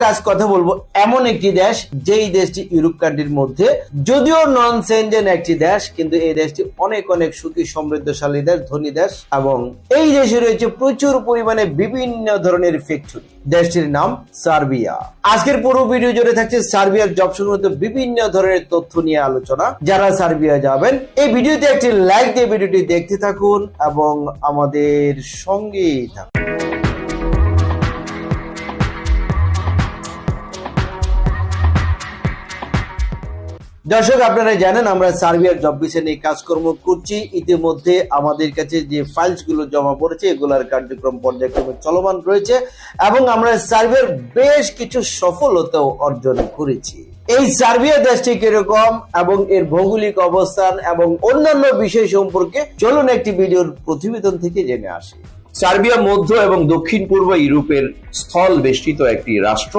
আজ কথা বলব, এমন একটি দেশ যেই দেশটি ইউরোপ কান্ট্রির মধ্যে, যদিও নন সেনজেন একটি দেশ, কিন্তু এই দেশটি অনেক অনেক সুখী, সমৃদ্ধশালী দেশ, ধনী দেশ, এবং এই দেশে রয়েছে প্রচুর পরিমাণে বিভিন্ন ধরনের ফ্যাক্টরি দেশটির নাম সার্বিয়া। আজকের পুরো ভিডিও জুড়ে থাকছে সার্বিয়ার জব সংক্রান্ত বিভিন্ন ধরনের তথ্য নিয়ে আলোচনা। যারা সার্বিয়া যাবেন, এই ভিডিওতে একটি লাইক দিয়ে ভিডিওটি দেখতে থাকুন এবং আমাদের সঙ্গেই থাকুন। দর্শক, আপনারা জানেন আমরা সার্বিয়ার জব ভিসা নিয়ে কাজকর্ম করছি। ইতিমধ্যে আমাদের কাছে যে ফাইলসগুলো জমা পড়েছে, এগুলোর কার্যক্রম পর্যায়ক্রমে চলমান রয়েছে এবং আমরা সার্বিয়ার বেশ কিছু সফলতাও অর্জন করেছি। এই সার্বিয়া দেশটি কীরকম এবং এর ভৌগোলিক অবস্থান এবং অন্যান্য বিষয় সম্পর্কে চলুন একটি ভিডিওর প্রতিবেদন থেকে জেনে আসি। সার্বিয়া মধ্য এবং দক্ষিণ পূর্ব ইউরোপের স্থল বেষ্টিত একটি রাষ্ট্র